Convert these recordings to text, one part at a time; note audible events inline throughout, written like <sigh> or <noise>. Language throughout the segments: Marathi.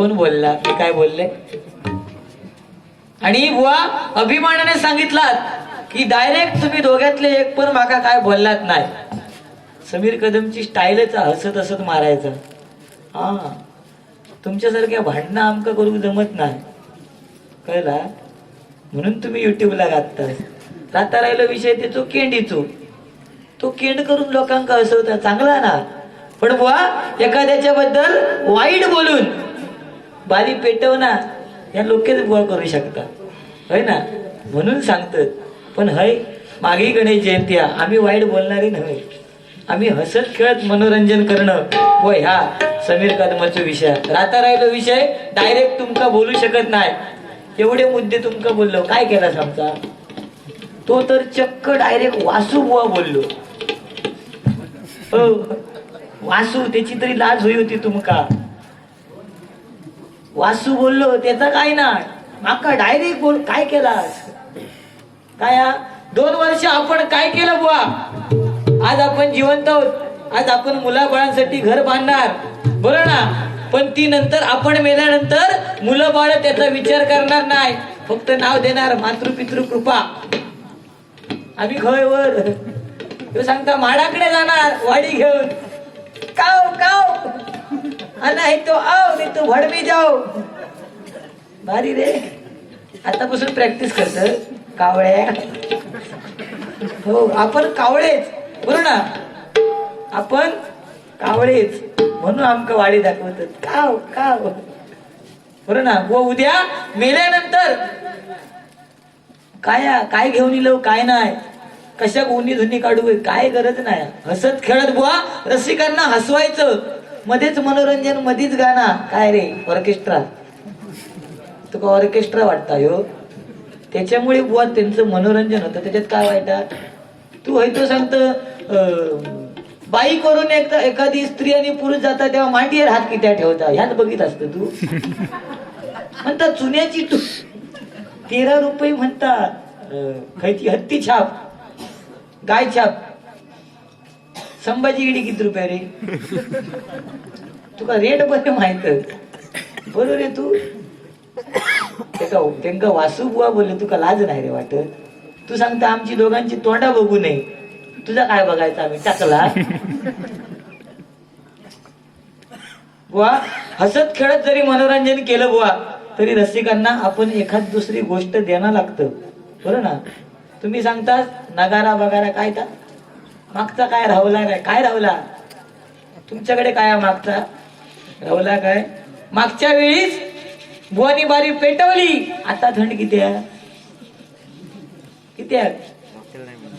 कोण बोलला? मी काय बोलले? आणि बुवा अभिमानाने सांगितलात की डायरेक्ट तुम्ही दोघातले एक पण माका काय बोललात नाही. समीर कदमची स्टाईलच हसत हसत मारायचं. हा. तुमच्यासारख्या भांडणं आमका करू जमत नाही. कळला? म्हणून तुम्ही युट्यूबला घातता राहता राहिलो विषय त्याचो केंडीचो तो. केंड करून लोकांका हसवता. चांगला ना? पण बुवा एखाद्याच्या बद्दल वाईट बोलून बारी पेटव ना या लोकेच गोळ करू शकता होय ना? म्हणून सांगतात पण हय मागे गणेश जयंती आम्ही वाईट बोलणारे नव्हे. आम्ही हसत खेळत मनोरंजन करणं व ह्या समीर कदमाचा विषय. राहता राहिलो विषय डायरेक्ट तुमका बोलू शकत नाही. एवढे मुद्दे तुमका बोललो. काय केला आमचा? तो तर चक्क डायरेक्ट वासू बुवा बोललो. हो. वासू त्याची तरी लाज होई होती तुमका. वासू बोललो त्याचा काय ना? माका डायरेक्ट बोल काय केलास? काय दोन वर्ष आपण काय केलं बुवा? आज आपण जिवंत आहोत. आज आपण मुलाबाळांसाठी घर बांधणार. बरं ना? पण ती नंतर आपण मेल्यानंतर मुलं बाळ त्याचा विचार करणार नाही. फक्त नाव देणार मातृपितृ कृपा. आम्ही खय वर तो सांगता माडाकडे जाणार वाडी घेऊन. काव काव. नाही तो आव नाही तो भडमी जाओ भारी रे. आतापासून प्रॅक्टिस करत कावळ्या हो आपण कावळेच. बरोबर ना. आपण कावळेच. म्हणून आमक वाडी दाखवतात. काव काव. बरोबर ना. व उद्या मेल्यानंतर काय काय घेऊन येलो काय नाही. कशा उन्ही धुनी काढू काय गरज नाही. हसत खेळत बुवा रसिकांना हसवायचं. मध्येच मनोरंजन मध्येच गाणं. काय रे? ऑर्केस्ट्रा. तुका ऑर्केस्ट्रा वाटता यो त्याच्यामुळे बुवा त्यांचं मनोरंजन होतं. त्याच्यात काय वाटत तू होय सांगत बाई करून एकदा एखादी स्त्री आणि पुरुष जातात तेव्हा मांडीवर हात कित्या ठेवता? ह्यात बघित असत तू. म्हणतात चुन्याची तू तेरा रुपये म्हणतात खायची खयची हत्ती छाप गाय छाप. संभाजी गिडी किती रुपया रे? तुका रेट बरे माहीत बरोबर रे तू. तेका तेंका वासू बुवा बोलले तुका लाज नाही रे वाटत. तू सांगता आमची दोघांची तोंडा बघू नये. तुझा काय बघायचा आम्ही? टाकला. बुवा हसत खेळत जरी मनोरंजन केलं बुवा तरी रसिकांना आपण एखाद दुसरी गोष्ट देणं लागतं. बरं ना? तुम्ही सांगता नगारा बगारा काय का मागचा काय राहुला काय? काय राहुला? तुमच्याकडे काय आहे मागचा? राहुला काय? मागच्या वेळीस बुवानी बारी पेटवली. आता थंड किती आहे? किती आहे?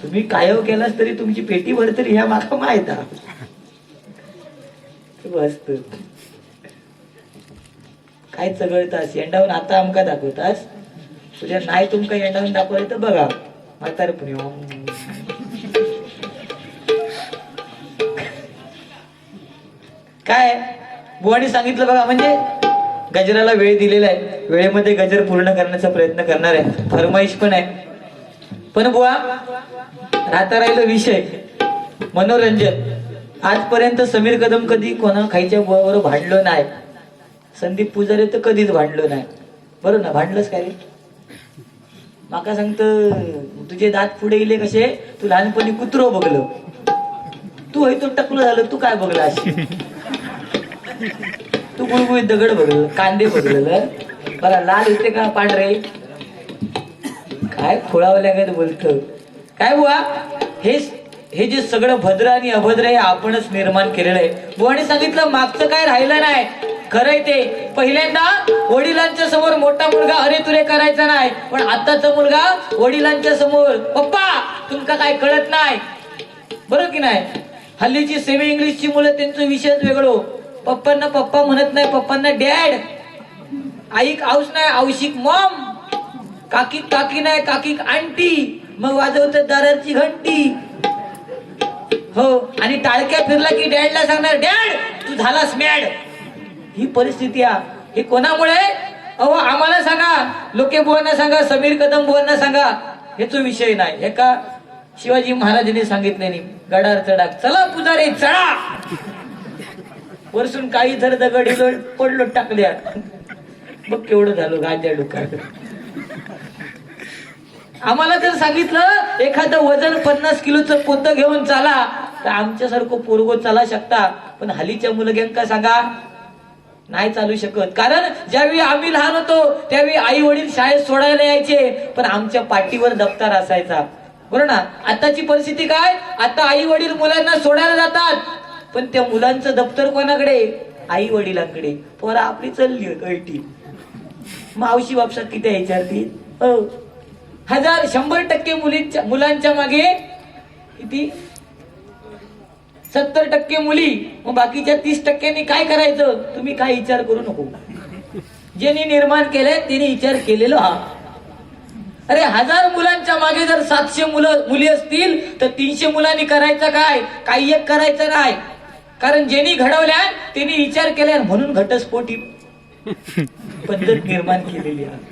तुम्ही कायव केलास तरी तुमची पेटी भर तरी ह्या माका माहीत आहे. मस्त काय चगळतास? येंडावून आता आमका दाखवतास? तुझ्या नाही तुमका येंडावून दाखवलं तर बघा. म्हातारपणी काय बुवानी सांगितलं बघा म्हणजे गजराला वेळ दिलेला आहे. वेळेमध्ये गजर पूर्ण करण्याचा प्रयत्न करणार आहे. फरमाईश पण आहे. पण बुवा राहता राहिलं विषय. मनोरंजन. आजपर्यंत समीर कदम कधी कोणा खायच्या बुवावर भांडलो नाही. संदीप पुजारी तर कधीच भांडलो नाही. बरं ना भांडलंच काय रे? माका सांगत तुझे दात पुढे गेले कसे? तू लहानपणी कुत्रो बघलो. तू हैतून टकलो झालं तू काय बघला अशी? तू गुळगुळीत दगड बघल कांदे बघलेलं बघा लाल येते का पांढरे? काय खोळावल्या काय बोलत. काय बुवा? हे हे जे सगळं भद्र आणि अभद्र हे आपणच निर्माण केलेलं आहे. बुवाने सांगितलं मागचं काय राहिलं नाही. खरंय ते. पहिल्यांदा वडिलांच्या समोर मोठा मुलगा अरे तुरे करायचा नाही. पण आताचा मुलगा वडिलांच्या समोर पप्पा तुमका काय कळत नाही? बरं की नाही? हल्लीची सेमी इंग्लिशची मुलं त्यांचं विषयच वेगळं. पप्पांना पप्पा म्हणत नाही पप्पांना डॅड. आईक आऊस नाही आऊशिक मॉम. काकीक काकी नाही काकीक आंटी. मग वाजवत दाराची घंटी. हो आणि टाळक्या फिरला की डॅडला सांगणार डॅड तू झालास मॅड. ही परिस्थिती आहे हे कोणामुळे? अहो आम्हाला सांगा. लोके बुवांना सांगा समीर कदम बुवांना सांगा. हेच विषय नाही. हे का? शिवाजी महाराजांनी सांगितले नाही गडार चढा चला पुजारी चढा. वरसून काही थर दगड पडलो टाकल्या बघ केवढं झालो गांजा डुकार आम्हाला जर सांगितलं एखादं वजन पन्नास किलोचं पोतं घेऊन चाला तर आमच्यासारखं पोरगो चाला शकता. पण हल्लीच्या मुलग्यांका सांगा? नाही चालू शकत. कारण ज्यावेळी आम्ही लहान होतो त्यावेळी आई वडील शाळेत सोडायला यायचे पण आमच्या पाठीवर दप्तर असायचा. बरोबर ना? आताची परिस्थिती काय? आता आई वडील मुलांना सोडायला जातात. पण त्या मुलांचं दप्तर कोणाकडे? आई वडिलांकडे पोरा आपली चलली ऐटी मावशी बापसात किती विचारतील हो. हजार शंभर टक्के मुलींच्या मुलांच्या मागे किती? सत्तर टक्के मुली. मग बाकीच्या तीस टक्क्यांनी काय करायचं? तुम्ही काय विचार करू नको. ज्यांनी निर्माण केलंय त्यांनी विचार केलेलो हा. अरे हजार मुलांच्या मागे जर सातशे मुलं मुली असतील तर तीनशे मुलांनी करायचं काय? काही एक करायचं नाही. कारण ज्यांनी घडवल्या त्यांनी विचार केलाय म्हणून घटस्फोटी <laughs> पद्धत निर्माण केलेली आहे.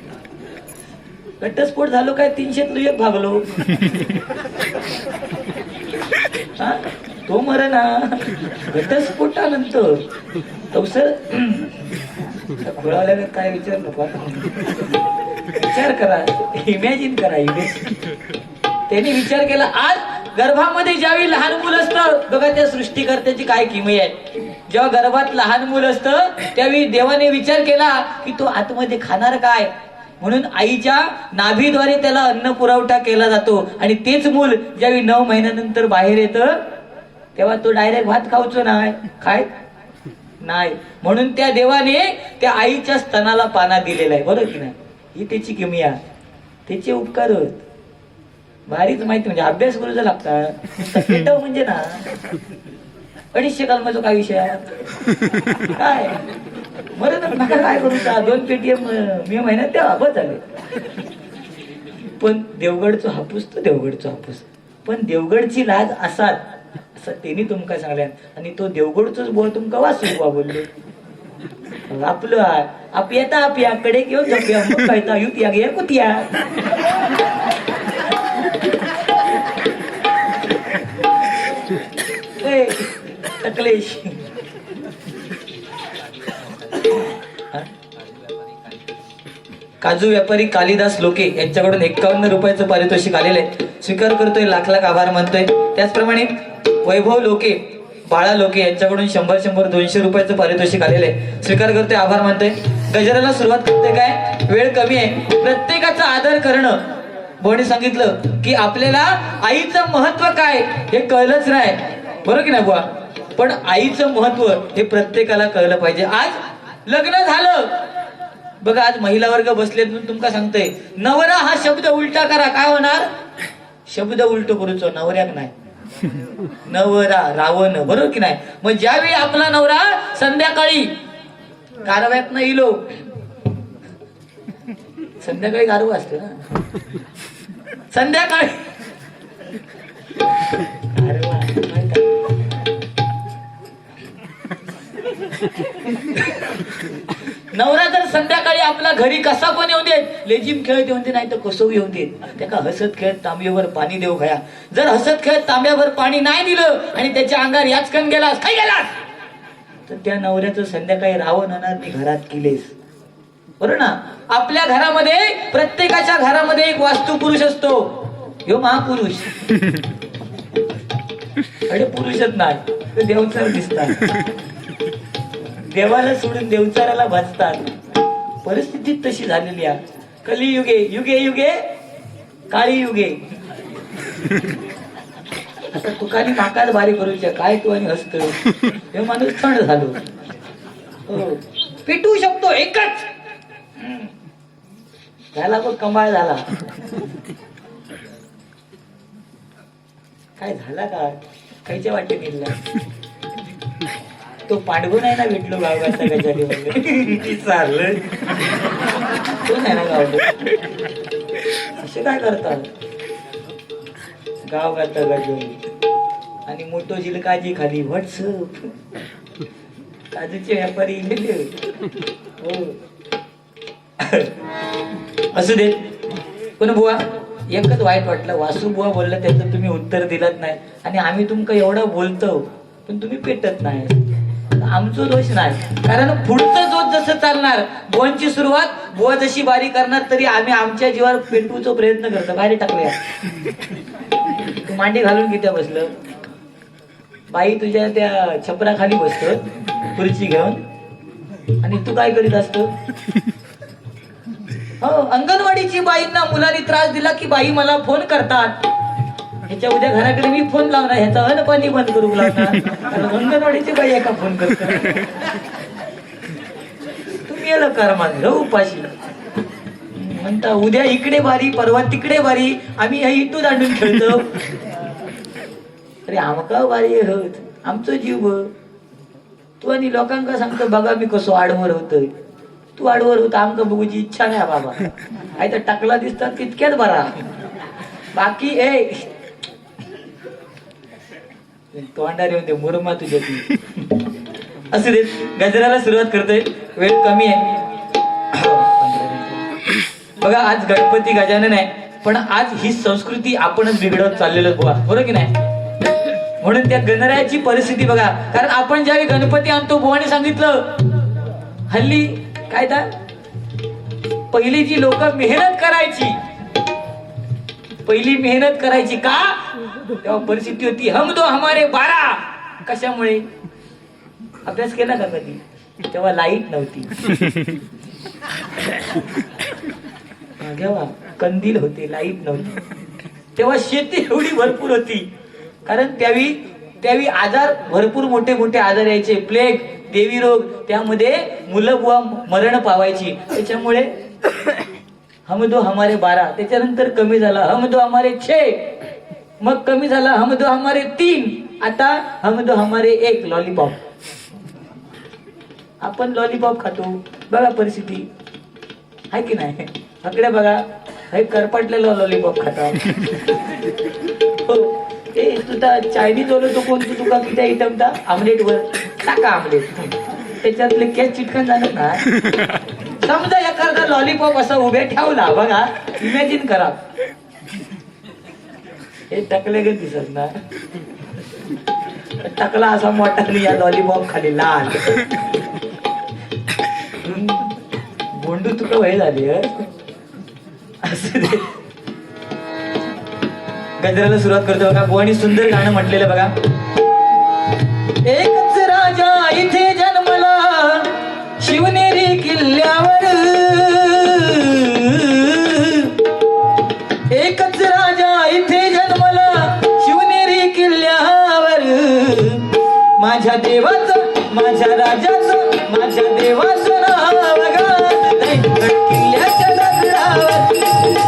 घटस्फोट झालो काय तीनशेत एक भागलो. हा? तो मर ना घटस्फोटानंतर सर खोळावल्यानं काय विचार नको. विचार करा. इमॅजिन करा इमॅजिन त्यांनी विचार केला आज गर्भामध्ये ज्यावेळी लहान मुलं असतं बघा त्या सृष्टीकर्त्याची काय किमी आहे. जेव्हा गर्भात लहान मुलं असतं त्यावेळी देवाने विचार केला की तो आतमध्ये खाणार काय? म्हणून आईच्या नाभीद्वारे त्याला अन्न पुरवठा केला जातो. आणि तेच मूल ज्यावेळी नऊ महिन्यानंतर बाहेर येतं तेव्हा तो डायरेक्ट भात खाऊचो नाही. काय? नाही. म्हणून त्या देवाने त्या आईच्या स्तनाला पाना दिलेला आहे. बरोबर की नाही? ही त्याची किमया त्याचे उपकार होत भारीच माहिती म्हणजे अभ्यास करूचा लागता पेटव म्हणजे ना अडीचशे कलमाचा काय विषय काय? बरं नका काय करू दोन पेटीएम मे महिन्यात तेव्हा बस झाले पण देवगडचो हापूस तो देवगडचो हापूस. पण देवगडची लाज असात असं त्यांनी तुमका सांगल्यान. आणि तो देवगडचोच बोल तुमका वाचू बोललो. आपलं आप येता आप याकडे घेऊन जाऊया मग काय युत या कुतिया टकलेश काजू व्यापारी कालिदास लोके यांच्याकडून एक्कावन्न रुपयाचं पारितोषिक आलेलं आहे. स्वीकार करतोय लाख लाख आभार मानतोय. त्याचप्रमाणे वैभव लोके बाळा लोके यांच्याकडून शंभर शंभर दोनशे रुपयाचं पारितोषिक आलेलं आहे. स्वीकार करतोय आभार मानतोय. गजराला सुरुवात करते काय? वेळ कमी आहे. प्रत्येकाचा आदर करणं. बोने सांगितलं की आपल्याला आईचं महत्त्व काय हे कळलंच नाही. बरोबर की नाही बुवा? पण आईचं महत्त्व हे प्रत्येकाला कळलं पाहिजे. आज लग्न झालं. बघा आज महिला वर्ग बसलेत म्हणून तुमका सांगतोय. नवरा हा शब्द उलटा करा. काय होणार? शब्द उलट करूचो नवऱ्याक नाही. नवरा रावण बरोबर की नाही? मग ज्यावेळी आपला नवरा संध्याकाळी कारव्यात नाही इलो संध्याकाळी गारवा असते ना. संध्याकाळी. नवरा जर संध्याकाळी आपला घरी कसा पण येऊन देत? लेजिम खेळत येऊन दे नाही तर कसो येऊन देत त्याका हसत खेळत तांब्यावर पाणी देऊ खया जर हसत खेळत तांब्यावर पाणी नाही दिलं आणि त्याच्या अंगावर याचकन गेलास काय गेलास? तर त्या नवऱ्याचं संध्याकाळी रावण होणार ती घरात केलेस. बरोबर ना? आपल्या घरामध्ये प्रत्येकाच्या घरामध्ये एक वास्तू पुरुष असतो. ह्यो महापुरुष. <laughs> अरे पुरुषच नाही देवचार दिसतात. देवाला सोडून देवचाराला भाजतात परिस्थिती तशी झालेली आहे. कलियुगे युगे युगे काळी युगे आता तुकाने माकाच भारी करूच्या काय तू आणि हसत हे माणूस थंड झालो. हो. पेटवू शकतो एकच. त्याला झाला कमाळ झाला. काय झाला का? खायच्या वाटे गेला. तो पांडवून आहे ना भेटलो गजाली वगैरे चाललं तो नाही ना असे काय करतात? गाव गाता गजोली आणि मोठो जिल काजी खाली व्हॉट्सअप. काजूचे व्यापारी गेले हो. असू दे. पण बुवा एकच वाईट वाटलं. वासू बुवा बोललं त्याचं तुम्ही उत्तर दिलत नाही. आणि आम्ही तुमका एवढं बोलतो पण तुम्ही पेटत नाही. आमचं दोष नाही. कारण पुढचं जो जसं चालणार बोनची सुरुवात बुवा जशी बारी करणार तरी आम्ही आमच्या जीवावर पेटवूचा प्रयत्न करतो. बाहेर टाकूया. तू मांडी घालून किती बसलं. बाई तुझ्या त्या छपराखाली बसतो खुर्ची घेऊन. आणि तू काय करीत असतो? हो अंगणवाडीची बाईंना मुलांनी त्रास दिला की बाई मला फोन करतात. ह्याच्या उद्या घराकडे मी फोन लावणार ह्याचा अन पाणी बंद करू लागणार. अंगणवाडीचे अंगणवाडीची बाई एका फोन करतो तुम्ही याला कर मान उपाशी. म्हणता उद्या इकडे बारी परवा तिकडे बारी. आम्ही ह्या इटू दांडून खेळतो. अरे आमका बारी हत. आमचं जीव तू आणि लोकांका सांगतो बघा मी कसो आडवर होतोय. तू आडवर होत आमका बघूची इच्छा नाही बाबा. आयता तर टाकला दिसतात तितक्यात बरा. बाकी ए तोंडारे होते मुरमा तुझ्या ती. असू देत गजराला सुरुवात करतोय. वेळ कमी आहे. बघा आज गणपती गजानन आहे. पण आज ही संस्कृती आपणच बिघडत चाललेलो बघा बरोबर की नाही? म्हणून त्या गणरायाची परिस्थिती बघा. कारण आपण ज्यावेळी गणपती आणतो बुवाने सांगितलं हल्ली काय तर पहिली जी लोक मेहनत करायची पहिली मेहनत करायची का? तेव्हा परिस्थिती होती हम दो हमारे बारा. कशामुळे? अभ्यास केला का कधी? तेव्हा लाइट नव्हती. जेव्हा कंदील होते लाइट नव्हती. तेव्हा शेती एवढी भरपूर होती. कारण त्यावेळी त्यावेळी आजार भरपूर मोठे मोठे आजार यायचे. प्लेग देवी रोग त्यामध्ये मुलं बुवा मरण पावायची. त्याच्यामुळे हम दो हमारे बारा. त्याच्यानंतर कमी झाला. हम दो हमारे छे. मग कमी झाला हम दो हमारे तीन. आता हम दो हमारे एक लॉलीपॉप आपण लॉलीपॉप खातो. बघा परिस्थिती. आहे की नाही? आकडे बघा. हे करपटलेलं लॉलीपॉप खाता. हो. ते तुझा चायनीज ओलो तो कोण? तू तुका किती आयटम ता आमलेट वर. टाका आमलेट त्याच्यातले केस चिटकन जाणार ना समजा एखादा लॉलीपॉप असा उभे ठेवला बघा. इमॅजिन करा. हे टकले गे दिसत ना. टकला असा मोठा आणि या लॉलीपॉप खाली लाल. बोंडू तुका वय झाली गजराला सुरुवात करतो बघा. बुवानी सुंदर गाणं म्हटलेलं बघा.